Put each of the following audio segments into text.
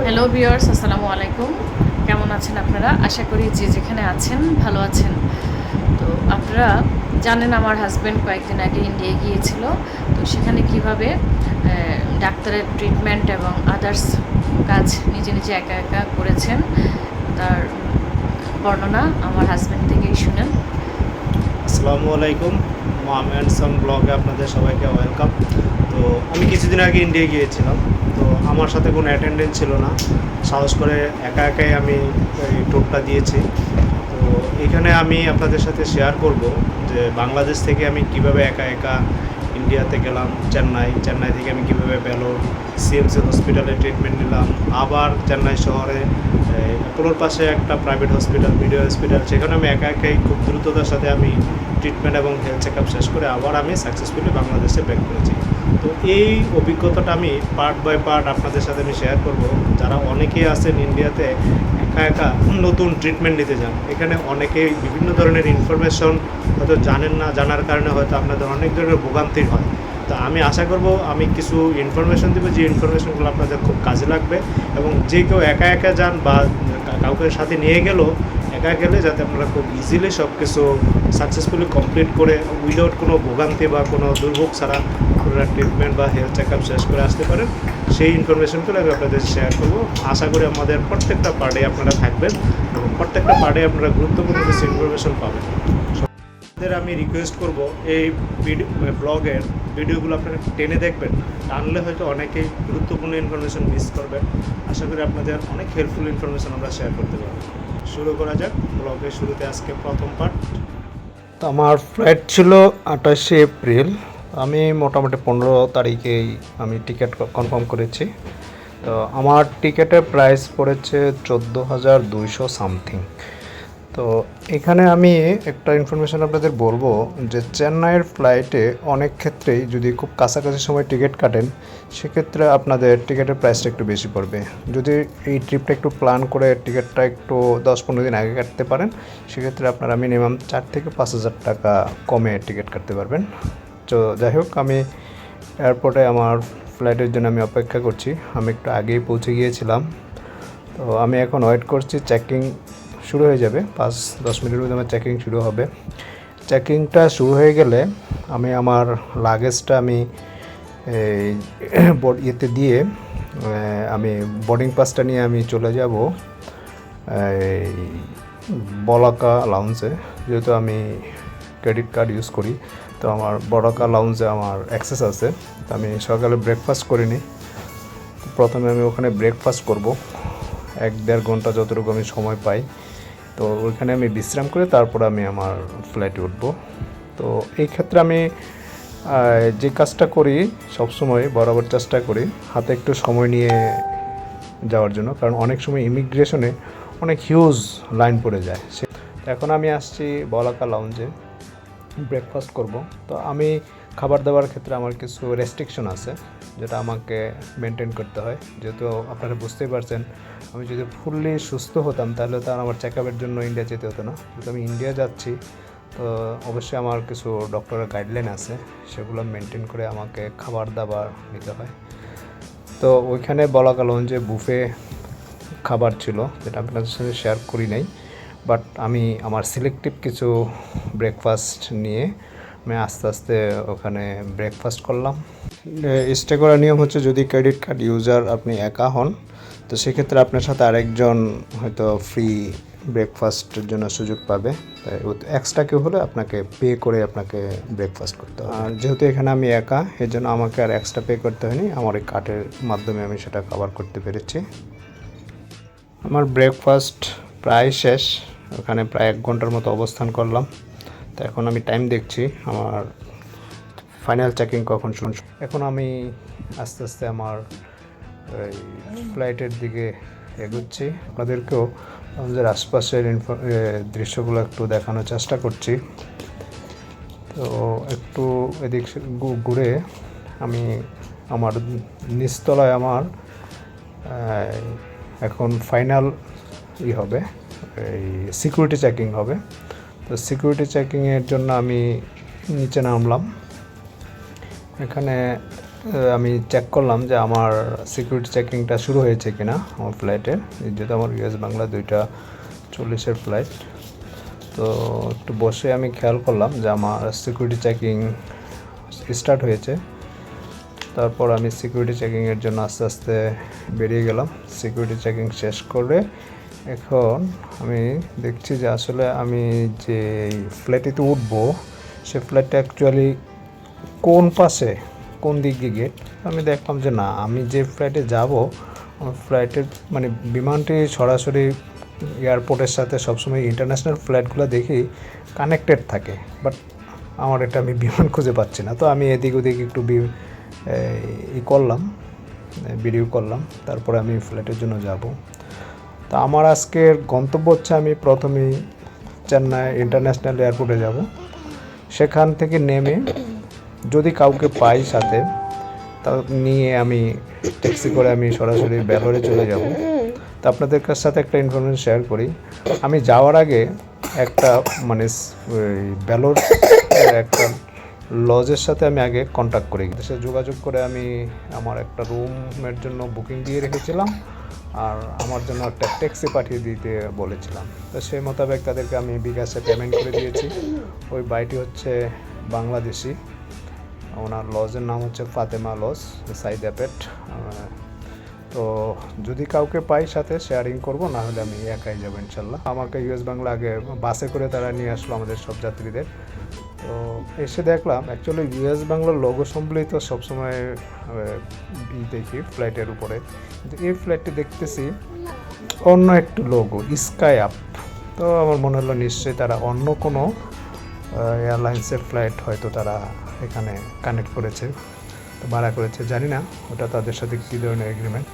Hello viewers আসসালামু আলাইকুম। কেমন আছেন আপনারা? আশা করি যে যেখানে আছেন, ভালো আছেন। তো আপনারা জানেন আমার হাজব্যান্ড কয়েকদিন আগে ইন্ডিয়া গিয়েছিল। তো সেখানে কীভাবে ডাক্তারের ট্রিটমেন্ট এবং আদার্স কাজ নিজে নিজে একা একা করেছেন, তার বর্ণনা আমার হাজব্যান্ড থেকেই শুনেন। আসসালামু আলাইকুম। মাম সন ব্লগে আপনাদের সবাইকে ওয়েলকাম। তো আমি কিছুদিন আগে ইন্ডিয়া গিয়েছিলাম, তো আমার সাথে কোনো অ্যাটেন্ডেন্স ছিল না। সাহস করে একা একাই আমি এই ট্যুরটা দিয়েছি। তো এখানে আমি আপনাদের সাথে শেয়ার করব যে বাংলাদেশ থেকে আমি কীভাবে একা একা ইন্ডিয়াতে গেলাম, চেন্নাই চেন্নাই থেকে আমি কীভাবে বেলোর সিএমসি হসপিটালে ট্রিটমেন্ট নিলাম, আবার চেন্নাই শহরে অ্যাপোলোর পাশে একটা প্রাইভেট হসপিটাল মিডিয়া হসপিটাল সেখানে আমি একা একাই খুব দ্রুততার সাথে আমি ট্রিটমেন্ট এবং হেলথ চেক শেষ করে আবার আমি সাকসেসফুলি বাংলাদেশে ব্যাক করেছি। তো এই অভিজ্ঞতাটা আমি পার্ট বাই পার্ট আপনাদের সাথে আমি শেয়ার করব। যারা অনেকেই আছেন ইন্ডিয়াতে, একা একা নতুন ট্রিটমেন্ট নিতে যান। এখানে অনেকেই বিভিন্ন ধরনের ইনফরমেশন হয়তো জানেন না, জানার কারণে হয়তো আপনাদের অনেক ধরনের ভোগান্তি হয়। তা আমি আশা করব আমি কিছু ইনফরমেশন দেবো, যে ইনফরমেশনগুলো আপনাদের খুব কাজে লাগবে এবং যে কেউ একা একা যান বা কাউকে সাথে নিয়ে গেলেও একা গেলে যাতে আপনারা খুব ইজিলি সব কিছু সাকসেসফুলি কমপ্লিট করে উইদাউট কোনো ভোগান্তি বা কোনো দুর্ভোগ ছাড়া আপনারা ট্রিটমেন্ট বা হেলথ চেক আপ শেষ করে আসতে পারেন। সেই ইনফরমেশনগুলো আমি আপনাদের শেয়ার করব। আশা করি আমাদের প্রত্যেকটা পার্টে আপনারা থাকবেন এবং প্রত্যেকটা পার্টে আপনারা গুরুত্বপূর্ণ কিছু ইনফরমেশন পাবেন। আপনাদের আমি রিকোয়েস্ট করব এই ভিডিও ব্লগের ভিডিওগুলো আপনারা টেনে দেখবেন। টানলে হয়তো অনেকেই গুরুত্বপূর্ণ ইনফরমেশন মিস করবেন আশা করি আপনাদের অনেক হেল্পফুল ইনফরমেশন আমরা শেয়ার করতে পারব। শুরু করা যাক। ব্লগের শুরুতে আজকে প্রথম পার্ট তো আমার ফ্লাইট ছিল আঠাশে এপ্রিল। আমি মোটামুটি পনেরো তারিখেই আমি টিকিট কনফার্ম করেছি। তো আমার টিকিটের প্রাইস পড়েছে চোদ্দ হাজার দুইশো সামথিং তো এখানে আমি একটা ইনফরমেশন আপনাদের বলব যে চেন্নাইয়ের ফ্লাইটে অনেক ক্ষেত্রেই যদি খুব কাছাকাছি সময় টিকিট কাটেন, সেক্ষেত্রে আপনাদের টিকিটের প্রাইসটা একটু বেশি পড়বে। যদি এই ট্রিপটা একটু প্ল্যান করে টিকিটটা একটু দশ পনেরো দিন আগে কাটতে পারেন, সেক্ষেত্রে আপনারা মিনিমাম চার থেকে পাঁচ হাজার টাকা কমে টিকিট কাটতে পারবেন। তো যাই হোক, আমি এয়ারপোর্টে আমার ফ্লাইটের জন্য আমি অপেক্ষা করছি। আমি একটু আগেই পৌঁছে গিয়েছিলাম। তো আমি এখন ওয়েট করছি চেকিং শুরু হয়ে যাবে। পাঁচ, দশ মিনিটের মধ্যে আমার চেকিং শুরু হবে। চেকিংটা শুরু হয়ে গেলে আমি আমার লাগেজটা আমি ইয়েতে দিয়ে আমি বোর্ডিং পাসটা নিয়ে আমি চলে যাব বলাকা লাউঞ্জে যেহেতু আমি ক্রেডিট কার্ড ইউজ করি, তো আমার বলাকা লাউঞ্জে আমার অ্যাক্সেস আছে। তো আমি সকালে ব্রেকফাস্ট করিনি। প্রথমে আমি ওখানে ব্রেকফাস্ট করব। এক দেড় ঘণ্টা যতটুকু আমি সময় পাই। তো ওইখানে আমি বিশ্রাম করে তারপর আমি আমার ফ্লাইটে উঠবো। তো এই ক্ষেত্রে আমি যে কাজটা করি সবসময় বরাবর চেষ্টা করি হাতে একটু সময় নিয়ে যাওয়ার জন্য। কারণ অনেক সময় ইমিগ্রেশনে অনেক হিউজ লাইন পড়ে যায়। সে এখন আমি আসছি বলাকা লাউঞ্জে ব্রেকফাস্ট করব। তো আমি খাবার দাবার ক্ষেত্রে আমার কিছু রেস্ট্রিকশন আছে। যেটা আমাকে মেনটেন করতে হয়। যেহেতু আপনারা বুঝতেই পারছেন, আমি যদি ফুললি সুস্থ হতাম, তাহলে তো আমার চেক আপের জন্য ইন্ডিয়া যেতে হতো না। যেহেতু আমি ইন্ডিয়া যাচ্ছি, তো অবশ্যই আমার কিছু ডক্টরের গাইডলাইন আছে। সেগুলো মেনটেন করে আমাকে খাবার দাবার নিতে হয়। তো ওইখানে বলা গেল যে বুফে খাবার ছিল, যেটা আপনাদের সাথে শেয়ার করি নাই। বাট আমি আমার সিলেক্টিভ কিছু ব্রেকফাস্ট নিয়ে আমি আস্তে আস্তে ওখানে ব্রেকফাস্ট করলাম। স্টে করার নিয়ম হচ্ছে যদি ক্রেডিট কার্ড ইউজার আপনি একা হন, তো সেক্ষেত্রে আপনার সাথে আরেকজন হয়তো ফ্রি ব্রেকফাস্টের জন্য সুযোগ পাবে। তাই এক্সট্রা কেউ হলে আপনাকে পে করে আপনাকে ব্রেকফাস্ট করতে হবে। আর যেহেতু এখানে আমি একা এর জন্য আমাকে আর এক্সট্রা পে করতে হয়নি। আমার এই কার্ডের মাধ্যমে আমি সেটা কভার করতে পেরেছি। আমার ব্রেকফাস্ট প্রায় শেষ। ওখানে প্রায় এক ঘণ্টার মতো অবস্থান করলাম। তো এখন আমি টাইম দেখছি আমার ফাইনাল চেকিং কখন শুন এখন আমি আস্তে আস্তে আমার ফ্লাইটের দিকে এগোচ্ছি। আপনাদেরকেও আমাদের আশপাশের দৃশ্যগুলো একটু দেখানোর চেষ্টা করছি। তো একটু এদিক ঘুরে আমি আমার নিচতলায় আমার এখন ফাইনাল ই হবে। এই সিকিউরিটি চেকিং হবে। তো সিকিউরিটি চেকিংয়ের জন্য আমি নিচে নামলাম। এখানে আমি চেক করলাম যে আমার সিকিউরিটি চেকিংটা শুরু হয়েছে কিনা আমার ফ্লাইটের যেহেতু আমার ইউএস বাংলা দুইটা চল্লিশের ফ্লাইট তো একটু বসে আমি খেয়াল করলাম যে আমার সিকিউরিটি চেকিং স্টার্ট হয়েছে। তারপর আমি সিকিউরিটি চেকিংয়ের জন্য আস্তে আস্তে বেরিয়ে গেলাম। সিকিউরিটি চেকিং শেষ করে এখন আমি দেখছি যে আসলে আমি যে ফ্ল্যাটেতে উঠবো, সে ফ্ল্যাটটা অ্যাকচুয়ালি কোন পাশে, কোন দিক দিয়ে গেট আমি দেখলাম যে না, আমি যে ফ্লাইটে যাব, আমার ফ্লাইটের মানে বিমানটি সরাসরি এয়ারপোর্টের সাথে সবসময় ইন্টারন্যাশনাল ফ্লাইটগুলো দেখি কানেক্টেড থাকে বাট আমার এটা আমি বিমান খুঁজে পাচ্ছি না। তো আমি এদিক ওদিক একটু বি- ই করলাম ভিডিও করলাম, তারপরে আমি ফ্লাইটের জন্য যাব। তো আমার আজকের গন্তব্য হচ্ছে আমি প্রথমেই চেন্নাই ইন্টারন্যাশনাল এয়ারপোর্টে যাব। সেখান থেকে নেমে যদি কাউকে পাই সাথে, তা নিয়ে আমি ট্যাক্সি করে আমি সরাসরি ব্যালোরে চলে যাব। তো আপনাদের কাছ সাথে একটা ইনফরমেশন শেয়ার করি। আমি যাওয়ার আগে একটা মানে ব্যালোর একটা লজের সাথে আমি আগে কন্ট্যাক্ট করি। সে যোগাযোগ করে আমি আমার একটা রুমের জন্য বুকিং দিয়ে রেখেছিলাম। আর আমার জন্য একটা ট্যাক্সি পাঠিয়ে দিতে বলেছিলাম। তো সেই মোতাবেক তাদেরকে আমি বিকাশে পেমেন্ট করে দিয়েছি। ওই বাইটি হচ্ছে বাংলাদেশি। ওনার লজের নাম হচ্ছে ফাতেমা লজ, সাইদ অ্যাপেট তো যদি কাউকে পাই সাথে শেয়ারিং করব, না হলে আমি একাই যাব ইনশাল্লাহ। আমাকে ইউএস বাংলা আগে বাসে করে তারা নিয়ে আসলো আমাদের সব যাত্রীদের। তো এসে দেখলাম অ্যাকচুয়ালি ইউএস বাংলার লোগো সম্বলিত সবসময় দেখি ফ্লাইটের উপরে। কিন্তু এই ফ্লাইটটি দেখতেছি অন্য একটু লোগো স্কাই আপ তো আমার মনে হলো নিশ্চয়ই তারা অন্য কোনো এয়ারলাইন্সের ফ্লাইট হয়তো তারা এখানে কানেক্ট করেছে তো ভাড়া করেছে, জানি না। ওটা তাদের সাথে কী ধরনের এগ্রিমেন্ট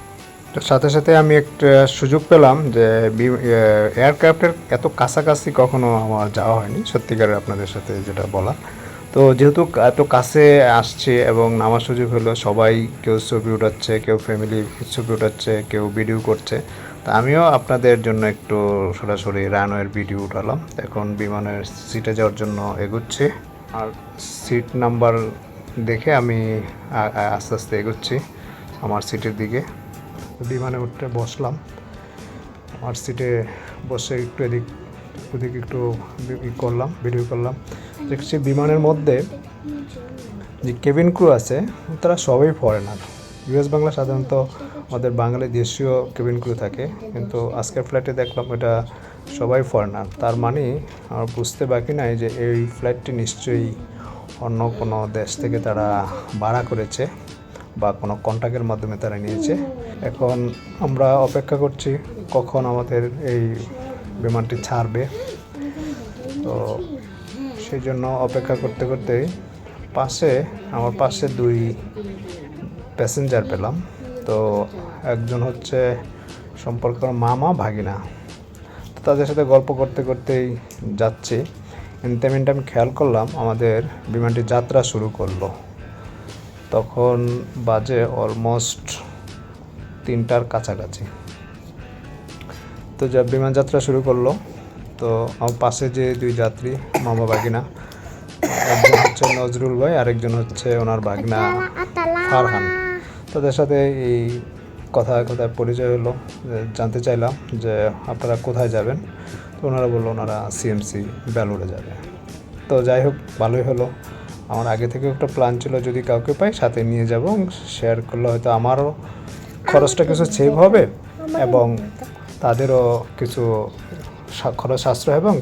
তো সাথে সাথে আমি একটা সুযোগ পেলাম যে এয়ারক্রাফটের এত কাছাকাছি কখনো আমার যাওয়া হয়নি, সত্যিকারের আপনাদের সাথে যেটা বলা তো যেহেতু এত কাছে আসছে এবং নামার সুযোগ হলো সবাই কেউ ছবি উঠাচ্ছে, কেউ ফ্যামিলি ছবি উঠাচ্ছে, কেউ ভিডিও করছে, তা আমিও আপনাদের জন্য একটু সরাসরি রানওয়ের ভিডিও উঠালাম। এখন বিমানের সিটে যাওয়ার জন্য এগুচ্ছি। আর সিট নাম্বার দেখে আমি আস্তে আস্তে এগোচ্ছি আমার সিটের দিকে। বিমানে উঠতে বসলাম। আমার সিটে বসে একটু এদিক, ওদিক একটু ই করলাম ভিডিও করলাম। দেখছি বিমানের মধ্যে যে কেবিন ক্রু আছে, তারা সবাই ফরেনার ইউএস বাংলা সাধারণত আমাদের বাঙালি দেশীয় কেবিন ক্রু থাকে, কিন্তু আজকের ফ্লাইটে দেখলাম এটা সবাই ফরেনার তার মানে আমার বুঝতে বাকি নাই যে এই ফ্লাইটটি নিশ্চয়ই অন্য কোনো দেশ থেকে তারা ভাড়া করেছে। বা কোনো কন্ট্যাক্টের মাধ্যমে তারা নিয়েছে। এখন আমরা অপেক্ষা করছি কখন আমাদের এই বিমানটি ছাড়বে। তো সেই জন্য অপেক্ষা করতে করতে পাশে, আমার পাশে দুই প্যাসেঞ্জার পেলাম। তো একজন হচ্ছে সম্পর্ক মামা ভাগিনা। তো তাদের সাথে গল্প করতে করতেই যাচ্ছি। ইনতেমিনটা আমি খেয়াল করলাম আমাদের বিমানটি যাত্রা শুরু করল। তখন বাজে অলমোস্ট তিনটার কাছাকাছি। তো যা বিমান যাত্রা শুরু করল তো আমার পাশে যে দুই যাত্রী মামা বাগিনা একজন হচ্ছে নজরুল ভাই আরেকজন হচ্ছে ওনার বাগনা ফারহান। তাদের সাথে এই কথা কথায় পরিচয় হলো জানতে চাইলাম যে আপনারা কোথায় যাবেন? তো ওনারা বলল ওনারা সিএমসি বেলুড়ে যাবে। তো যাই হোক ভালোই হলো। আমার আগে থেকে একটা প্ল্যান ছিল যদি কাউকে পাই, সাথে নিয়ে যাব শেয়ার করলে হয়তো আমারও খরচটা কিছু সেভ হবে এবং তাদেরও কিছু খরচ সাশ্রয় এবং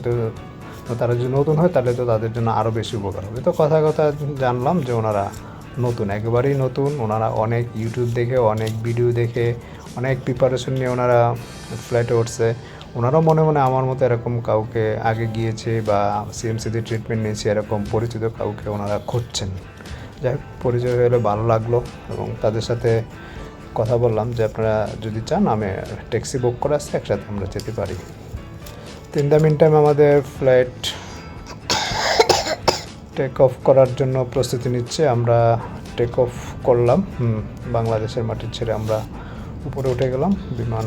তারা যদি নতুন হয় তাহলে তো তাদের জন্য আরও বেশি উপকার হবে। তো কথা কথা জানলাম যে ওনারা নতুন, একেবারেই নতুন, ওনারা অনেক ইউটিউব দেখে, অনেক ভিডিও দেখে, অনেক প্রিপারেশন নিয়ে ওনারা ফ্ল্যাটে উঠছে। ওনারাও মনে মনে আমার মতো এরকম কাউকে আগে গিয়েছে বা সিএমসিতে ট্রিটমেন্ট নিয়েছে, এরকম পরিচিত কাউকে ওনারা খুঁজছেন। যাই হোক, পরিচয় হলে ভালো লাগল এবং তাদের সাথে কথা বললাম যে আপনারা যদি চান আমি ট্যাক্সি বুক করে আসছে একসাথে আমরা যেতে পারি। তিন দ্য মিন টাইম আমাদের ফ্লাইট টেক অফ করার জন্য প্রস্তুতি নিচ্ছে। আমরা টেক অফ করলাম। বাংলাদেশের মাটির ছেড়ে আমরা উপরে উঠে গেলাম। বিমান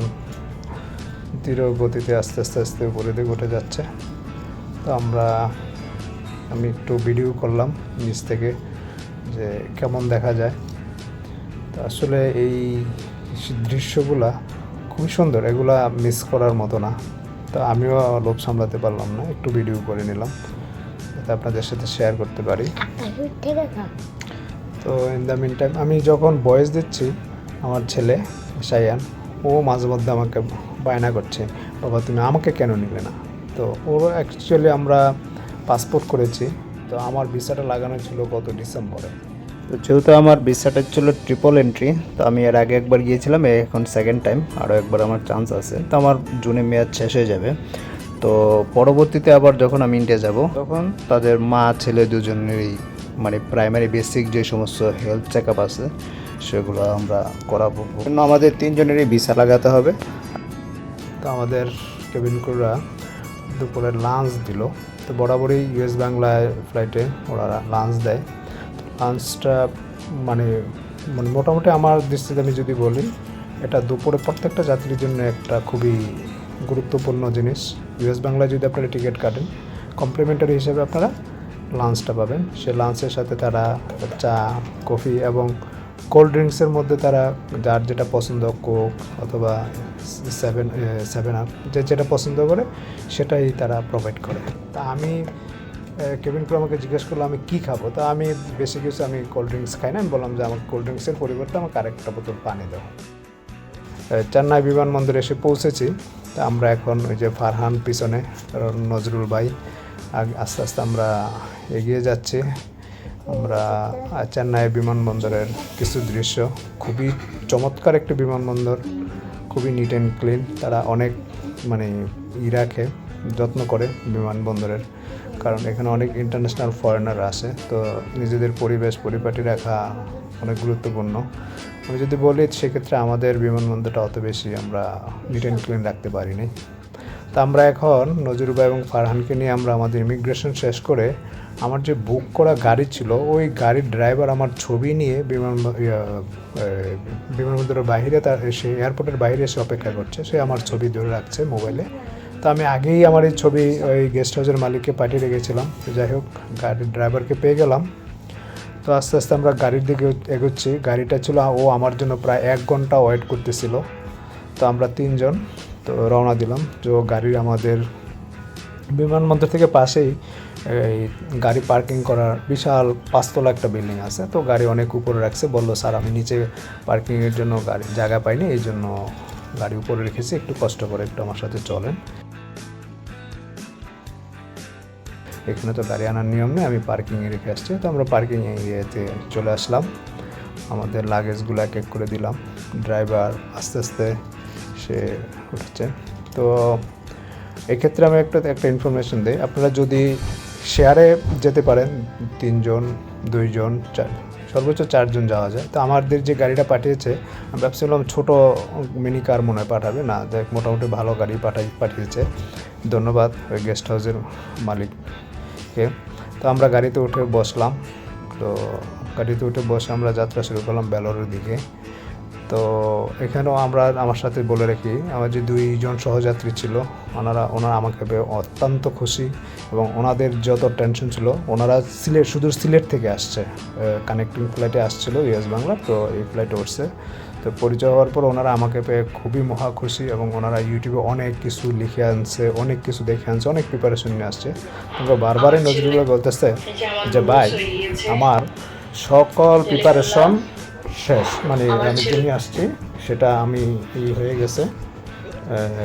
ধীর গতিতে আস্তে আস্তে আস্তে উপরে দিকে উঠে যাচ্ছে। তো আমরা, আমি একটু ভিডিও করলাম নিচ থেকে যে কেমন দেখা যায়। তো আসলে এই দৃশ্যগুলা খুবই সুন্দর, এগুলা মিস করার মতো না। তো আমিও লোভ সামলাতে পারলাম না, একটু ভিডিও করে নিলাম। যাতে আপনাদের সাথে শেয়ার করতে পারি। তো ইন দ্য মিন টাইম আমি যখন বয়স দিচ্ছি আমার ছেলে সাইয়ান ও মাঝে মধ্যে আমাকে বায়না করছে। বাবা, তুমি আমাকে কেন নিলে না? তো ওর অ্যাকচুয়ালি আমরা পাসপোর্ট করেছি। তো আমার ভিসাটা লাগানো ছিল গত ডিসেম্বরে। তো যেহেতু আমার ভিসাটা ছিল ট্রিপল এন্ট্রি তো আমি এর আগে একবার গিয়েছিলাম এখন সেকেন্ড টাইম আরও একবার আমার চান্স আছে। তো আমার জুনে মেয়াদ শেষ হয়ে যাবে। তো পরবর্তীতে আবার যখন আমি ইন্ডিয়া যাব, তখন তাদের মা, ছেলে দুজনেরই মানে প্রাইমারি বেসিক যে সমস্ত হেলথ চেক আপ আছে, সেগুলো আমরা করাবো। আমাদের তিনজনেরই ভিসা লাগাতে হবে। তো আমাদের কেবিন ক্রুরা দুপুরে লাঞ্চ দিল। তো বরাবরই ইউএস বাংলায় ফ্লাইটে ওরা লাঞ্চ দেয়। লাঞ্চটা মানে মানে মোটামুটি আমার দৃষ্টিতে আমি যদি বলি, এটা দুপুরে প্রত্যেকটা যাত্রীর জন্য একটা খুবই গুরুত্বপূর্ণ জিনিস। ইউএস বাংলায় যদি আপনারা টিকিট কাটেন কমপ্লিমেন্টারি হিসেবে আপনারা লাঞ্চটা পাবেন। সে লাঞ্চের সাথে তারা চা কফি এবং কোল্ড ড্রিঙ্কসের মধ্যে তারা যার যেটা পছন্দ কোক অথবা সেভেন সেভেন আপ যে যেটা পছন্দ করে সেটাই তারা প্রোভাইড করে। তা আমি কেবিন ক্রু আমাকে জিজ্ঞেস করল আমি কী খাব? তা আমি বেশি কিছু আমি কোল্ড ড্রিঙ্কস খাই না আমি বললাম যে আমাকে কোল্ড ড্রিঙ্কসের পরিবর্তে আমাকে আরেকটা বোতল পানি আহ, চেন্নাই বিমানবন্দরে এসে পৌঁছেছি। তা আমরা এখন ওই যে ফারহান পিছনে নজরুল ভাই আস্তে আস্তে আমরা এগিয়ে যাচ্ছি। আমরা চেন্নাই বিমানবন্দরের কিছু দৃশ্য। খুবই চমৎকার একটি বিমানবন্দর, খুবই নিট অ্যান্ড ক্লিন তারা অনেক মানে ই রাখে যত্ন করে বিমানবন্দরের। কারণ এখানে অনেক ইন্টারন্যাশনাল ফরেনার আসে। তো নিজেদের পরিবেশ, পরিপাটি রাখা অনেক গুরুত্বপূর্ণ। আমি যদি বলি, সেক্ষেত্রে আমাদের বিমানবন্দরটা অত বেশি আমরা নিট অ্যান্ড ক্লিন রাখতে পারিনি। তা আমরা এখন নজরুবা এবং ফারহানকে নিয়ে আমরা আমাদের ইমিগ্রেশন শেষ করে আমার যে বুক করা গাড়ি ছিল, ওই গাড়ির ড্রাইভার আমার ছবি নিয়ে বিমান বিমানবন্দরের বাইরে তার এসে এয়ারপোর্টের বাইরে এসে অপেক্ষা করছে। সে আমার ছবি ধরে রাখছে মোবাইলে তো আমি আগেই আমার এই ছবি ওই গেস্ট হাউসের মালিককে পাঠিয়ে রেখেছিলাম। যাই হোক, গাড়ির ড্রাইভারকে পেয়ে গেলাম। তো আস্তে আস্তে আমরা গাড়ির দিকে এগোচ্ছি। গাড়িটা ছিল, ও আমার জন্য প্রায় এক ঘণ্টা ওয়েট করতেছিল। তো আমরা তিনজন, তো রওনা দিলাম। তো গাড়ির আমাদের বিমানবন্দর থেকে পাশেই এই গাড়ি পার্কিং করার বিশাল পাঁচতলা একটা বিল্ডিং আছে, তো গাড়ি অনেক উপরে রাখছে, বলল, স্যার, আমি নিচে পার্কিংয়ের জন্য গাড়ি, জায়গা পাইনি, এই জন্য গাড়ি উপরে রেখেছি, একটু কষ্ট করে একটু আমার সাথে চলেন। এখানে তো গাড়ি আনার নিয়ম নেই, আমি পার্কিংয়ে রেখে আসছি, তো আমরা পার্কিং এরিয়াতে চলে আসলাম। আমাদের লাগেজগুলো এক এক করে দিলাম, ড্রাইভার আস্তে আস্তে সে উঠছে। তো এক্ষেত্রে আমি একটা একটা ইনফরমেশন দিই, আপনারা যদি শেয়ারে যেতে পারেন, তিনজন, দুইজন, চার, সর্বোচ্চ চারজন যাওয়া যায়। তো আমাদের যে গাড়িটা পাঠিয়েছে, আমি ভাবছিলাম ছোটো মিনি কার মনে হয় পাঠাবে। না, দেখ, মোটামুটি ভালো গাড়ি পাঠাই, পাঠিয়েছে। ধন্যবাদ ওই গেস্ট হাউসের মালিককে। তো আমরা গাড়িতে উঠে বসলাম। তো গাড়িতে উঠে বসে আমরা যাত্রা শুরু করলাম বেলোরের দিকে। তো এখানেও আমরা আমার সাথে বলে রাখি, আমার যে দুইজন সহযাত্রী ছিল, ওনারা ওনারা আমাকে পেয়ে অত্যন্ত খুশি এবং ওনাদের যত টেনশন ছিল, ওনারা সিলেট, শুধু সিলেট থেকে আসছে কানেক্টিং ফ্লাইটে আসছিল ইউএস বাংলা তো এই ফ্লাইটে উঠছে। তো পরিচয় হওয়ার পর ওনারা আমাকে পেয়ে খুবই মহা খুশি এবং ওনারা ইউটিউবে অনেক কিছু লিখে আনছে, অনেক কিছু দেখে আনছে, অনেক প্রিপারেশন নিয়ে আসছে। তো বারবারই নজরুল বলতেছে যে, ভাই, আমার সকল প্রিপারেশন শেষ মানে আমি নিয়ে আসছি সেটা আমি ই হয়ে গেছে।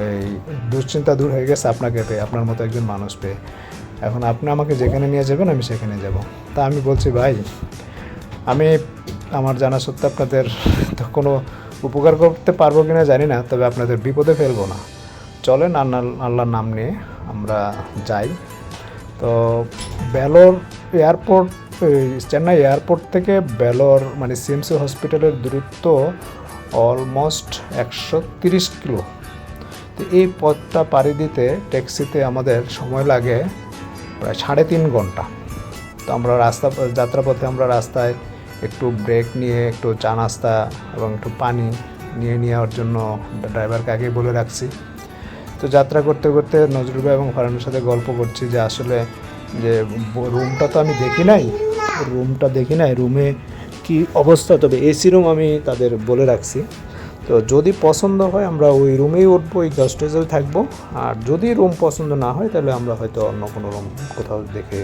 এই দুশ্চিন্তা দূর হয়ে গেছে আপনাকে পেয়ে আপনার মতো একজন মানুষ পেয়ে। এখন আপনি আমাকে যেখানে নিয়ে যাবেন আমি সেখানে যাব। তা আমি বলছি ভাই আমি আমার জানা সত্ত্বে আপনাদের তো কোনো উপকার করতে পারব কি না জানি না তবে আপনাদের বিপদে ফেলব না। চলেন আল্লাহ আল্লাহর নাম নিয়ে আমরা যাই। তো বেলোর এয়ারপোর্ট চেন্নাই এয়ারপোর্ট থেকে বেলোর মানে সিএমসি হসপিটালের দূরত্ব অলমোস্ট একশো তিরিশ কিলো। তো এই পথটা পাড়ি দিতে ট্যাক্সিতে আমাদের সময় লাগে প্রায় সাড়ে তিন ঘণ্টা। তো আমরা রাস্তা, যাত্রাপথে আমরা রাস্তায় একটু ব্রেক নিয়ে, একটু চা নাস্তা এবং একটু পানি নিয়ে নেওয়ার জন্য ড্রাইভারকে আগেই বলে রাখছি। তো যাত্রা করতে করতে নজরুল ভাই এবং ফারানের সাথে গল্প করছি যে আসলে যে রুমটা তো আমি দেখি নাই রুমটা দেখি নাই রুমে কি অবস্থা? তবে এসি রুম আমি তাদের বলে রাখছি। তো যদি পছন্দ হয়, আমরা ওই রুমেই উঠবো, ওই গেস্ট হাউসেই থাকব। আর যদি রুম পছন্দ না হয়, তাহলে আমরা হয়তো অন্য কোনো রুম কোথাও দেখে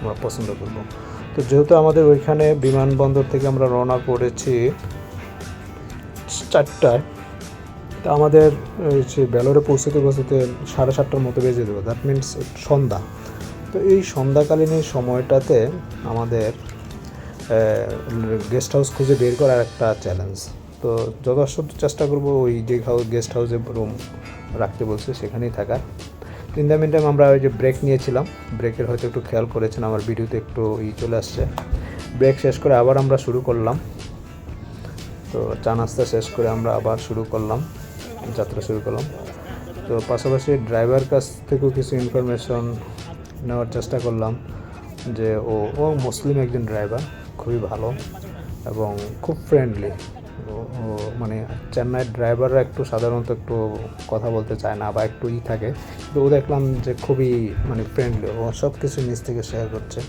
আমরা পছন্দ করব। তো যেহেতু আমাদের ওইখানে বিমানবন্দর থেকে আমরা রওনা করেছি চারটায়, তা আমাদের যে বেলোরে পৌঁছতে পৌঁছতে সাড়ে সাতটার মতো বেজে দেবো দ্যাট মিনস সন্ধ্যা। তো এই সন্ধ্যাকালীন এই সময়টাতে আমাদের গেস্ট হাউস খুঁজে বের করার একটা চ্যালেঞ্জ তো যথাসাধ্য চেষ্টা করব ওই যে হাউস গেস্ট হাউসে রুম রাখতে বলছে, সেখানেই থাকার। ইন দ্য টাইম আমরা ওই যে ব্রেক নিয়েছিলাম। ব্রেকের হয়তো একটু খেয়াল করেছেন, আমার ভিডিওতে একটু ই চলে আসছে। ব্রেক শেষ করে আবার আমরা শুরু করলাম। তো চা নাস্তা শেষ করে আমরা আবার শুরু করলাম, যাত্রা শুরু করলাম। তো পাশাপাশি ড্রাইভার কাছ থেকেও কিছু ইনফরমেশন নেওয়ার চেষ্টা করলাম যে ও ও মুসলিম একজন ড্রাইভার খুবই ভালো এবং খুব ফ্রেন্ডলি ও মানে চেন্নাইয়ের ড্রাইভাররা একটু সাধারণত একটু কথা বলতে চায় না বা একটু ই থাকে। তো ও দেখলাম যে খুবই মানে ফ্রেন্ডলি ও সব কিছু নিজ থেকে শেয়ার করছে।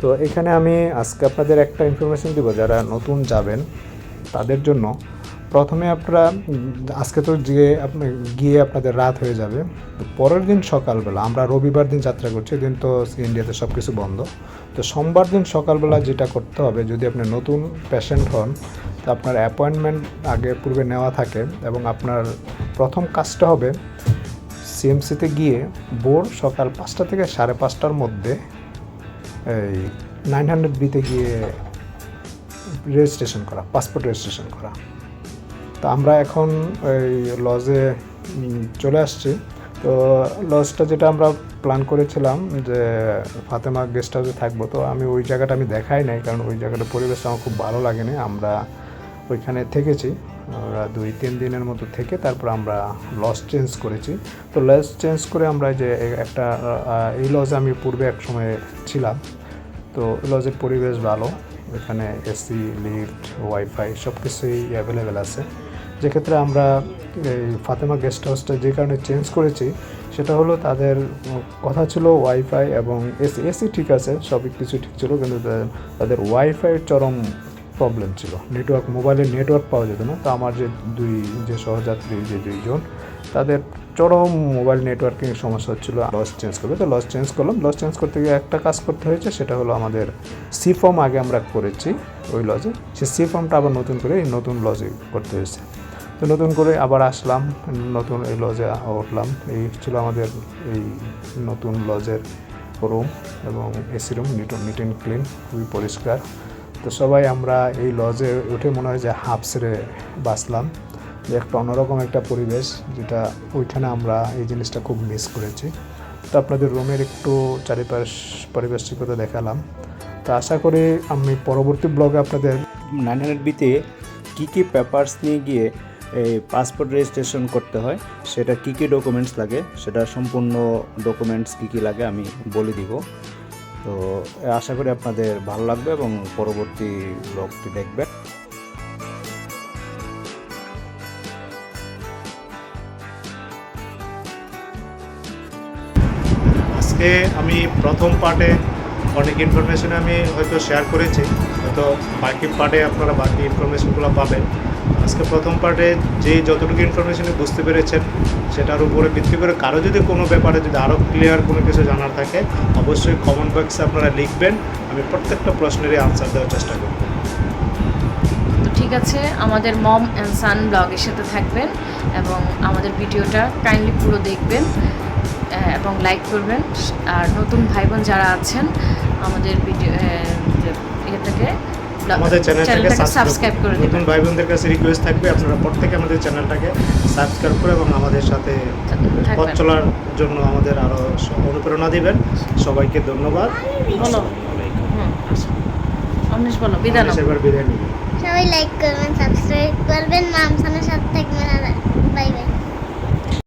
তো এখানে আমি আজকে আপনাদের একটা ইনফরমেশন দিব, যারা নতুন যাবেন তাদের জন্য। প্রথমে আপনারা, আজকে তো আপনি গিয়ে আপনাদের রাত হয়ে যাবে পরের দিন সকালবেলা, আমরা রবিবার দিন যাত্রা করছি দিন তো ইন্ডিয়াতে সব কিছু বন্ধ। তো সোমবার দিন সকালবেলা যেটা করতে হবে, যদি আপনি নতুন পেশেন্ট হন, তো আপনার অ্যাপয়েন্টমেন্ট আগে পূর্বে নেওয়া থাকে এবং আপনার প্রথম কাজটা হবে সিএমসিতে গিয়ে ভোর সকাল পাঁচটা থেকে সাড়ে পাঁচটার মধ্যে এই নাইন হান্ড্রেড বিতে গিয়ে রেজিস্ট্রেশন করা পাসপোর্ট রেজিস্ট্রেশন করা। তো আমরা এখন ওই লজে চলে আসছি। তো লজটা যেটা আমরা প্ল্যান করেছিলাম যে ফাতেমা গেস্ট হাউসে থাকব, তো আমি ওই জায়গাটা আমি দেখাই নাই, কারণ ওই জায়গাটার পরিবেশটা আমার খুব ভালো লাগেনি। আমরা ওইখানে থেকেছি আমরা দুই, তিন দিনের মতো থেকে তারপর আমরা লজ চেঞ্জ করেছি। তো লজ চেঞ্জ করে আমরা যে একটা এই লজে আমি পূর্বে এক সময় ছিলাম। তো লজের পরিবেশ ভালো এখানে এসি, লিফট, ওয়াইফাই সব কিছুই অ্যাভেলেবেল আছে। যেক্ষেত্রে আমরা ফাতেমা গেস্ট হাউসটা যে কারণে চেঞ্জ করেছি, সেটা হলো তাদের কথা ছিল ওয়াইফাই এবং এসি এসি ঠিক আছে, সবই কিছু ঠিক ছিল, কিন্তু তাদের ওয়াইফাইয়ের চরম প্রবলেম ছিল। নেটওয়ার্ক মোবাইলে নেটওয়ার্ক পাওয়া যেত না। তো আমার যে দুই, যে সহযাত্রী, যে দুইজন, তাদের চরম মোবাইল নেটওয়ার্কিং সমস্যা হচ্ছিল লস চেঞ্জ করবে। তো লস চেঞ্জ করলাম। লস চেঞ্জ করতে গিয়ে একটা কাজ করতে হয়েছে, সেটা হলো আমাদের সি ফর্ম আগে আমরা করেছি, ওই লজে সে সি ফর্মটা আবার নতুন করে এই নতুন লজে করতে হয়েছে। তো নতুন করে আবার আসলাম, নতুন এই লজে উঠলাম। এই ছিল আমাদের এই নতুন লজের রুম এবং AC room neat neat and clean খুবই পরিষ্কার। তো সবাই আমরা এই লজে উঠে মনে হয় যে হাফ সেরে বাঁচলাম। যে একটা অন্যরকম একটা পরিবেশ, যেটা ওইখানে আমরা এই জিনিসটা খুব মিস করেছি। তো আপনাদের রুমের একটু চারিপাশ পরিবেশিকতা দেখালাম। তো আশা করি আমি পরবর্তী ব্লগে আপনাদের নাইন হান্ড্রেড বিতে কী কী পেপারস নিয়ে গিয়ে এই পাসপোর্ট রেজিস্ট্রেশন করতে হয়, সেটা কী কী ডকুমেন্টস লাগে, সেটা সম্পূর্ণ ডকুমেন্টস কী কী লাগে আমি বলে দিব। তো আশা করি আপনাদের ভালো লাগবে এবং পরবর্তী ব্লগটি দেখবেন। আজকে আমি প্রথম পার্টে অনেক ইনফরমেশন আমি হয়তো শেয়ার করেছি, হয়তো বাকি পার্টে আপনারা বাকি ইনফরমেশনগুলো পাবেন। আজকে প্রথম পার্টে যে যতটুকু ইনফরমেশন বুঝতে পেরেছেন, সেটার উপরে ভিত্তি করে কারও যদি কোনো ব্যাপারে যদি আরও ক্লিয়ার কোনো কিছু জানার থাকে, অবশ্যই কমেন্ট বক্সে আপনারা লিখবেন, আমি প্রত্যেকটা প্রশ্নেরই আনসার দেওয়ার চেষ্টা করব। ঠিক আছে, আমাদের মম অ্যান্ড সান ব্লগের সাথে থাকবেন এবং আমাদের ভিডিওটা কাইন্ডলি পুরো দেখবেন এবং লাইক করবেন। আর নতুন ভাই বোন যারা আছেন, আমাদের ভিডিও ইয়েটাকে আমাদের চ্যানেলটাকে সাবস্ক্রাইব করে দিন নতুন ভাই বোনদের কাছে রিকোয়েস্ট থাকবে আপনারা প্রত্যেকে আমাদের চ্যানেলটাকে সাবস্ক্রাইব করে এবং আমাদের সাথে পথ চলার জন্য আমাদের আরও অনুপ্রেরণা দিবেন। সবাইকে ধন্যবাদ। বিদায় সবাই লাইক করবেন সাবস্ক্রাইব করবেন মামসানের সাথে থাকবেন আর বাই বাই